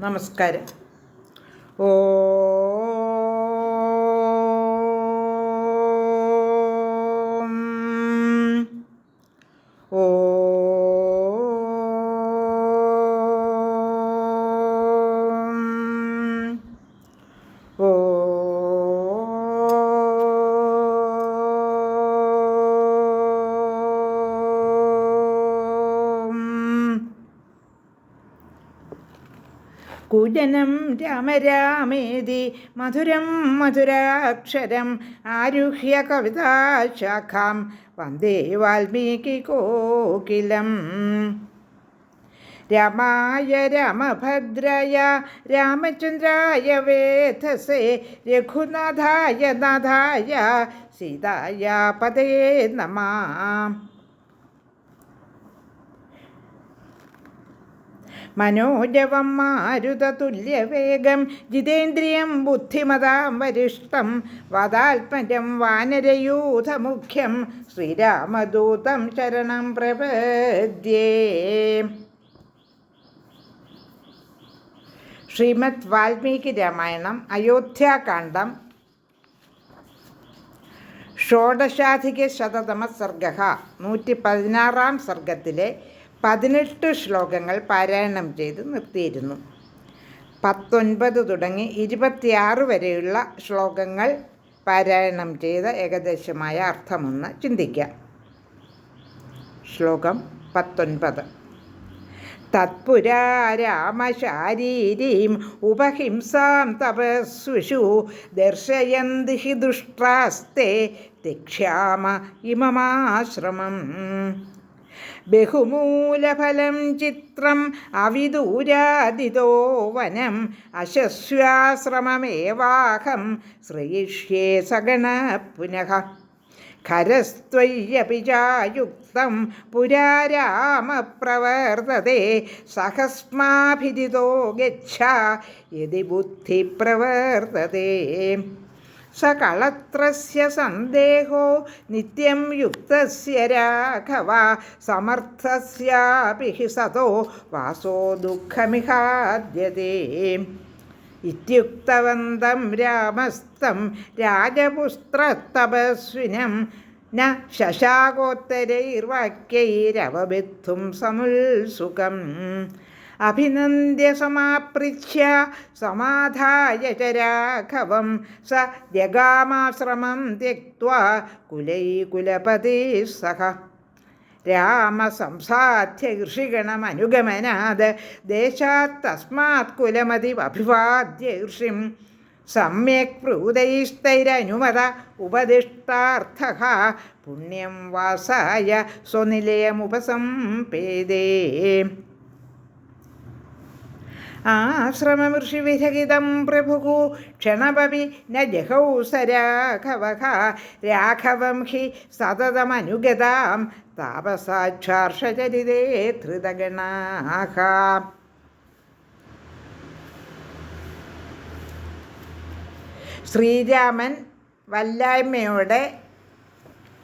നമസ്കാരം. ഓ കുജനം രാമരാമേതി മധുരം മധുരാക്ഷരം ആരുഹ്യ കവിതാശാഖാം വന്ദേ വാൽമീകി കോകിലം രാമായ രാമഭദ്രായ രാമചന്ദ്രായ വേധസേ രഘുനാഥായ നാഥായ സീതായ പതേ നമാ മനോജവം മാരുതതുല്യവേഗം ജിതേന്ദ്രിയം ബുദ്ധിമതാം വരിഷ്ടം വദാത്മജം വാനരയൂഥമുഖ്യം ശ്രീരാമദൂതം ശരണം പ്രപദ്യേ. ശ്രീമദ് വാൽമീകി രാമായണം അയോധ്യാകാന്ഡം ഷോഡശാധിക ശതതമ സർഗ നൂറ്റി പതിനാറാം സർഗത്തിലെ പതിനെട്ട് ശ്ലോകങ്ങൾ പാരായണം ചെയ്ത് നിർത്തിയിരുന്നു. പത്തൊൻപത് തുടങ്ങി ഇരുപത്തിയാറ് വരെയുള്ള ശ്ലോകങ്ങൾ പാരായണം ചെയ്ത ഏകദേശമായ അർത്ഥമൊന്ന് ചിന്തിക്കാം. ശ്ലോകം പത്തൊൻപത്. തത്പുരാ രാമശാരീരീം ഉപഹിംസാം തപസ്വിഷു ദർശയന്തി ഹി ദുഷ്ട്രാസ്തേ തിക്ഷ്യാമ ഇമമാശ്രമം. ബഹുമൂലഫലം ചിത്രം അവിദൂരാതിതോ വനം അശസ്വാശ്രമമേവാഹം ശ്രയിഷ്യേ സഗണ പുനഃ. ഖരസ്ത്വയ്യപി ചായുക്തം പുരാരാമപ്രവർത്തത്തെ സഹസ്മാഭിരിതോ ഗച്ഛ. യതി ബുദ്ധി പ്രവർത്തത്തെ സകളത്രസ്യ സന്ദേഹോ നിത്യം യുക്തസ്യ രാഘവ സമർത്ഥസ്യാപി ഹി സതോ വാസോ ദുഃഖമിഹാദ്യതേ. ഇത്യുക്തവന്തം രാമസ്തം രാജപുസ്ത്രതപസ്വിനം ന ശശാകോത്തരൈർവാക്യൈരവബിദ്ധും സമുത്സുകം അഭിനന്ദ്യ സമാപൃച്ഛ്യ സമാധായ ച രാഘവം സ ജഗാമാശ്രമം ത്യക്വാ കുലൈകുലപതി സഹ. രാമസംസാധ്യ ഋഷിഗണമനുഗമനാത് ദേശാത് തസ്മാത് കുലമതിമഭിവാദ്യ ഋഷിം. സമ്യക് പ്രൂതൈസ്തൈരനുമത ഉപദിഷ്ടാർത്ഥ പുണ്യം വാസായ സ്വനിലയമുപസംപേദേ ആശ്രമമൃഷിവിരഹിതം പ്രഭു ക്ഷണപവി ന സ രാഘവ രാഘവം ഹി സതതമനുഗതാം താപസാക്ഷാർഷചരിതേ ധൃതഗണാഹ. ശ്രീരാമൻ വല്ലായ്മയോടെ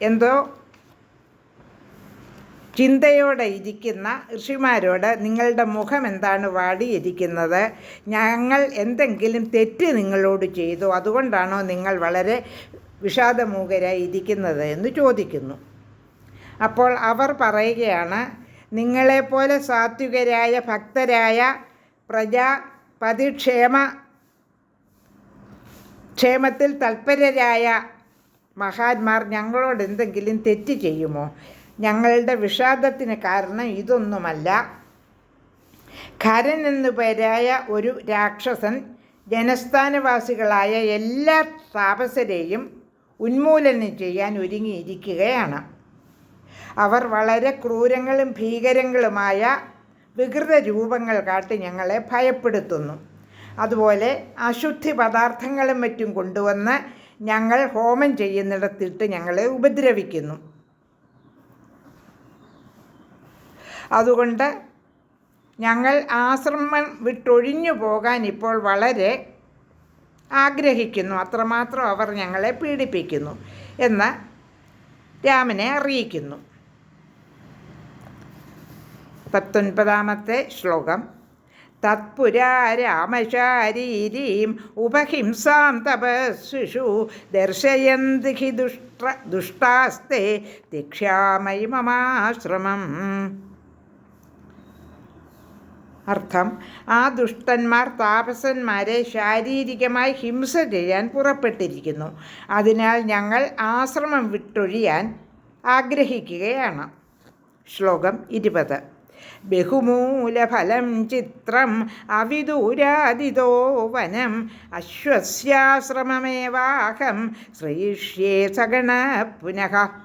എന്തോ ചിന്തയോടെ ഇരിക്കുന്ന ഋഷിമാരോട് നിങ്ങളുടെ മുഖം എന്താണ് വാടിയിരിക്കുന്നത്? ഞങ്ങൾ എന്തെങ്കിലും തെറ്റ് നിങ്ങളോട് ചെയ്തു. അതുകൊണ്ടാണോ നിങ്ങൾ വളരെ വിഷാദമൂകരായി ഇരിക്കുന്നത് എന്ന് ചോദിക്കുന്നു. അപ്പോൾ അവർ പറയുകയാണ് നിങ്ങളെപ്പോലെ സാത്വികരായ ഭക്തരായ പ്രജാ പതിക്ഷേമ ക്ഷേമത്തിൽ തൽപരരായ മഹാന്മാർ ഞങ്ങളോട് എന്തെങ്കിലും തെറ്റ് ചെയ്യുമോ? ഞങ്ങളുടെ വിഷാദത്തിന് കാരണം ഇതൊന്നുമല്ല. ഖരൻ എന്നു പേരായ ഒരു രാക്ഷസൻ ജനസ്ഥാനവാസികളായ എല്ലാ താപസരെയും ഉന്മൂലനം ചെയ്യാൻ ഒരുങ്ങിയിരിക്കുകയാണ്. അവർ വളരെ ക്രൂരങ്ങളും ഭീകരങ്ങളുമായ വികൃത രൂപങ്ങൾ കാട്ടി ഞങ്ങളെ ഭയപ്പെടുത്തുന്നു. അതുപോലെ അശുദ്ധി പദാർത്ഥങ്ങളും മറ്റും കൊണ്ടുവന്ന് ഞങ്ങൾ ഹോമം ചെയ്യുന്നിടത്തിട്ട് ഞങ്ങളെ ഉപദ്രവിക്കുന്നു. അതുകൊണ്ട് ഞങ്ങൾ ആശ്രമം വിട്ടൊഴിഞ്ഞു പോകാൻ ഇപ്പോൾ വളരെ ആഗ്രഹിക്കുന്നു. അത്രമാത്രം അവർ ഞങ്ങളെ പീഡിപ്പിക്കുന്നു എന്ന് രാമനെ അറിയിക്കുന്നു. പത്തൊൻപതാമത്തെ ശ്ലോകം. തത്പുരാ രാമശാരീരീം ഉപഹിംസാം തപസ്വിഷു ദർശയന്തി ദുഷ്ട ദുഷ്ടാസ്തേ ദിക്ഷാമയി മമാശ്രമം. അർത്ഥം ആ ദുഷ്ടന്മാർ താപസന്മാരെ ശാരീരികമായി ഹിംസ ചെയ്യാൻ പുറപ്പെട്ടിരിക്കുന്നു. അതിനാൽ ഞങ്ങൾ ആശ്രമം വിട്ടൊഴിയാൻ ആഗ്രഹിക്കുകയാണ്. ശ്ലോകം ഇരുപത്. ബഹുമൂലഫലം ചിത്രം അവിദൂരാതിതോ വനം അശ്വസ്യാശ്രമമേവാഹം ശ്രീഷ്യേ സഗണ പുനഃ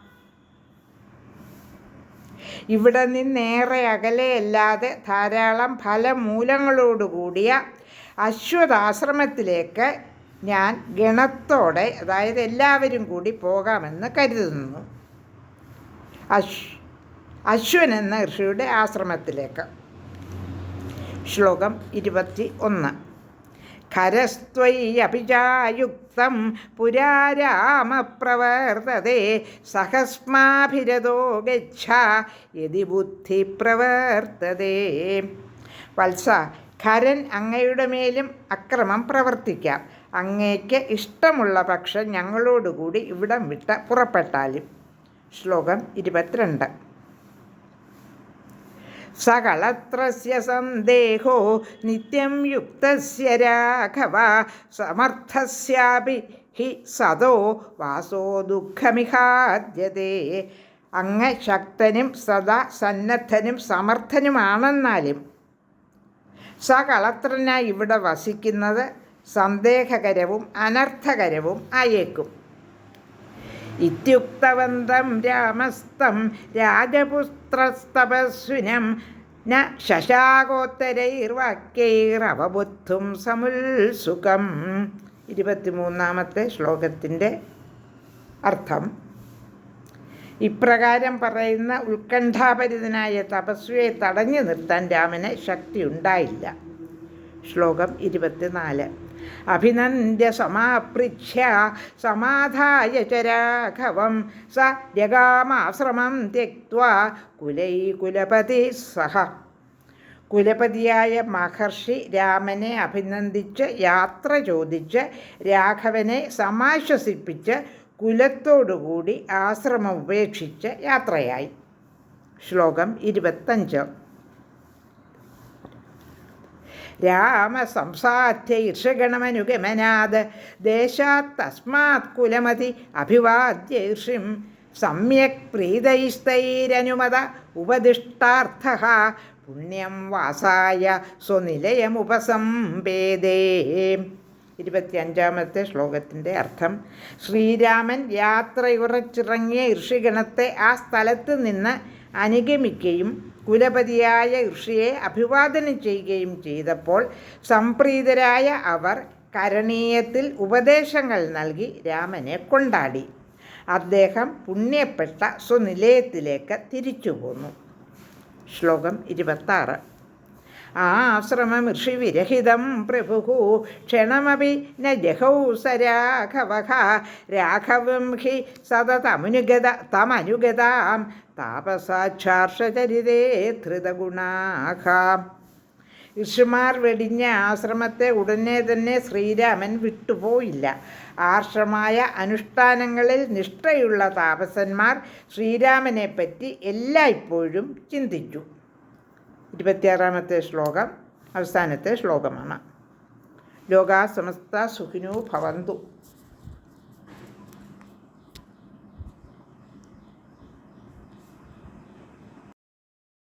ഇവിടെ നിന്നേറെ അകലെയല്ലാതെ ധാരാളം ഫലമൂലങ്ങളോടുകൂടിയ അശ്വതാശ്രമത്തിലേക്ക് ഞാൻ ഗണത്തോടെ അതായത് എല്ലാവരും കൂടി പോകാമെന്ന് കരുതുന്നു. അശ് അശ്വൻ എന്ന ഋഷിയുടെ ആശ്രമത്തിലേക്ക്. ശ്ലോകം ഇരുപത്തി ഒന്ന് ഖരസ്ത്വയ്യഭിചായുക്തം പുരാരാമപ്രവർത്തതേ സഹസ്മാഭിരതോ ഗച്ഛ യതി ബുദ്ധി പ്രവർത്തതേ വത്സ ഖരൻ അങ്ങയുടെ മേലും അക്രമം പ്രവർത്തിക്കാം. അങ്ങേക്ക് ഇഷ്ടമുള്ള പക്ഷം ഞങ്ങളോടുകൂടി ഇവിടം വിട്ട് പുറപ്പെട്ടാലും. ശ്ലോകം ഇരുപത്തിരണ്ട്. സകളത്രസ്യ സന്ദേഹോ നിത്യം യുക്തസ്യ രാഘവ സമർത്ഥസ്യാപി ഹി സദോ വാസോ ദുഃഖമിഹാദ്യതേ. അങ്ങ് ശക്തനും സദാ സന്നദ്ധനും സമർത്ഥനുമാണെന്നാലും സകളത്രനായി ഇവിടെ വസിക്കുന്നത് സന്ദേഹകരവും അനർത്ഥകരവും ആയേക്കും. ഇത്യുക്തവന്തം രാമസ്തം രാജപുത്രസ്തപസ്വിനം ന ശശാകോത്തരൈർവാക്യൈറവബുദ്ധും സമുൽസുഖം ഇരുപത്തിമൂന്നാമത്തെ ശ്ലോകത്തിന്റെ അർത്ഥം. ഇപ്രകാരം പറയുന്ന ഉത്കണ്ഠാപരിതനായ തപസ്വിയെ തടഞ്ഞു നിർത്താൻ രാമന് ശക്തിയുണ്ടായില്ല. ശ്ലോകം ഇരുപത്തിനാല്. അഭിനന്ദ്യ സമാപൃച്ഛ്യ. സമാധായ ച രാഘവം. സ ജഗാമാശ്രമം തെക്വാ സഹ. കുലപതിയായ മഹർഷി രാമനെ അഭിനന്ദിച്ച് യാത്ര ചോദിച്ച് രാഘവനെ സമാശ്വസിപ്പിച്ച് കുലത്തോടുകൂടി ആശ്രമം ഉപേക്ഷിച്ച് യാത്രയായി. ശ്ലോകം ഇരുപത്തഞ്ച്. രാമസംസാധ്യ ഈർഷഗണമനുഗമനാത് ദേശാത് തസ്മാത് കുലമതി അഭിവാദ്യ ഈർഷിം സമ്യക് പ്രീതൈസ്തൈരനുമത ഉപദിഷ്ടാർത്ഥ പുണ്യം വാസായ സ്വനിലയമുപസംവേദേ. ഇരുപത്തിയഞ്ചാമത്തെ ശ്ലോകത്തിന്റെ അർത്ഥം ശ്രീരാമൻ യാത്രയുറച്ചിറങ്ങിയ ഋഷിഗണത്തെ ആ സ്ഥലത്ത് നിന്ന് അനുഗമിക്കുകയും കുലപതിയായ ഋഷിയെ അഭിവാദനം ചെയ്യുകയും ചെയ്തപ്പോൾ സംപ്രീതരായ അവർ കരണീയത്തിൽ ഉപദേശങ്ങൾ നൽകി രാമനെ കൊണ്ടാടി. അദ്ദേഹം പുണ്യപ്പെട്ട സ്വനിലയത്തിലേക്ക് തിരിച്ചു പോന്നു. ശ്ലോകം ഇരുപത്താറ്. ആശ്രമം ഋഷിവിരഹിതം പ്രഭു ക്ഷണമപി ന ജഹൗ സ രാഘവ രാഘവം ഹി സതതമനുഗത തമനുഗതാം. താപസാക്ഷാർഷചരിതേ ധൃതഗുണാഹ. ഋഷിമാർ വെടിഞ്ഞ ആശ്രമത്തെ ഉടനെ തന്നെ ശ്രീരാമൻ വിട്ടുപോയില്ല. ആർഷമായ അനുഷ്ഠാനങ്ങളിൽ നിഷ്ഠയുള്ള താപസന്മാർ ശ്രീരാമനെപ്പറ്റി എല്ലായ്പ്പോഴും ചിന്തിച്ചു. ഇരുപത്തിയാറാമത്തെ ശ്ലോകം അവസാനത്തെ ശ്ലോകമാണ്. ലോകാ സമസ്ത സുഖിനോ ഭവന്തു.